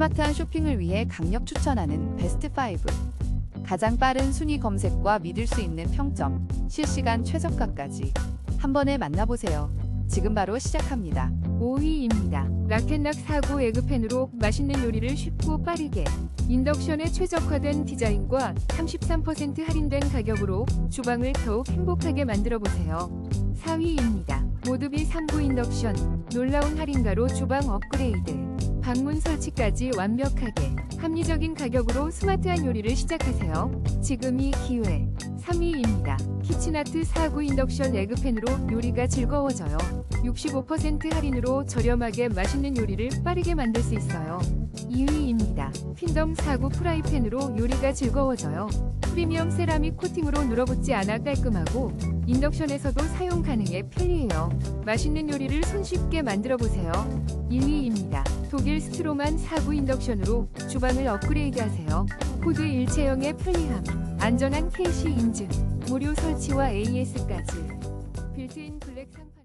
스마트한 쇼핑을 위해 강력 추천하는 베스트 5. 가장 빠른 순위 검색과 믿을 수 있는 평점, 실시간 최저가까지 한 번에 만나보세요. 지금 바로 시작합니다. 5위입니다. 라켓락 4구 에그팬으로 맛있는 요리를 쉽고 빠르게 인덕션에 최적화된 디자인과 33% 할인된 가격으로 주방을 더욱 행복하게 만들어 보세요. 4위입니다. 모드비 3구 인덕션 놀라운 할인가로 주방 업그레이드 방문 설치까지 완벽하게 합리적인 가격으로 스마트한 요리를 시작하세요. 지금이 기회. 3위입니다. 키친아트 4구 인덕션 에그팬으로 요리가 즐거워져요. 65% 할인으로 저렴하게 맛있는 요리를 빠르게 만들 수 있어요. 2위입니다. 핀덤 4구 프라이팬으로 요리가 즐거워져요. 프리미엄 세라믹 코팅으로 눌어붙지 않아 깔끔하고 인덕션에서도 사용 가능해 편리해요. 맛있는 요리를 손쉽게 만들어 보세요. 1위입니다. 독일 스트로만 4구 인덕션으로 주방을 업그레이드하세요. 코드 일체형의 편리함, 안전한 KC 인증, 무료 설치와 AS까지. 빌트인 블랙 상판